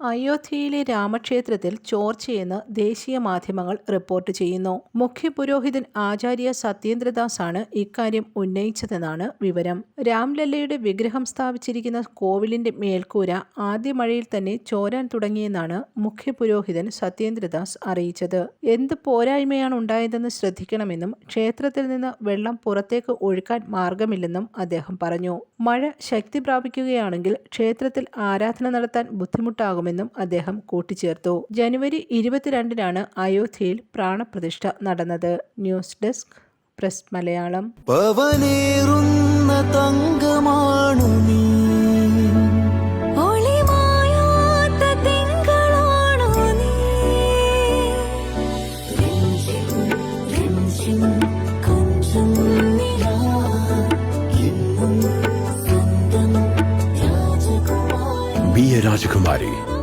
അയോധ്യയിലെ രാമക്ഷേത്രത്തിൽ ചോർച്ചയെന്ന് ദേശീയ മാധ്യമങ്ങൾ റിപ്പോർട്ട് ചെയ്യുന്നു. മുഖ്യ പുരോഹിതൻ ആചാര്യ സത്യേന്ദ്രദാസ് ആണ് ഇക്കാര്യം ഉന്നയിച്ചതെന്നാണ് വിവരം. രാംലല്ലയുടെ വിഗ്രഹം സ്ഥാപിച്ചിരിക്കുന്ന കോവിലിന്റെ മേൽക്കൂര ആദ്യ മഴയിൽ തന്നെ ചോരാൻ തുടങ്ങിയെന്നാണ് മുഖ്യ പുരോഹിതൻ സത്യേന്ദ്രദാസ് അറിയിച്ചത്. എന്ത് പോരായ്മയാണ് ഉണ്ടായതെന്ന് ശ്രദ്ധിക്കണമെന്നും ക്ഷേത്രത്തിൽ നിന്ന് വെള്ളം പുറത്തേക്ക് ഒഴുക്കാൻ മാർഗമില്ലെന്നും അദ്ദേഹം പറഞ്ഞു. മഴ ശക്തി പ്രാപിക്കുകയാണെങ്കിൽ ക്ഷേത്രത്തിൽ ആരാധന നടത്താൻ ബുദ്ധിമുട്ടാകുമെന്നും അദ്ദേഹം കൂട്ടിച്ചേർത്തു. ജനുവരി ഇരുപത്തിരണ്ടിനാണ് അയോധ്യയിൽ പ്രാണപ്രതിഷ്ഠ നടന്നത്. News desk press Malayalam. പവനേറുന്ന തങ്കമാണു നീ. Be a Rajakumari.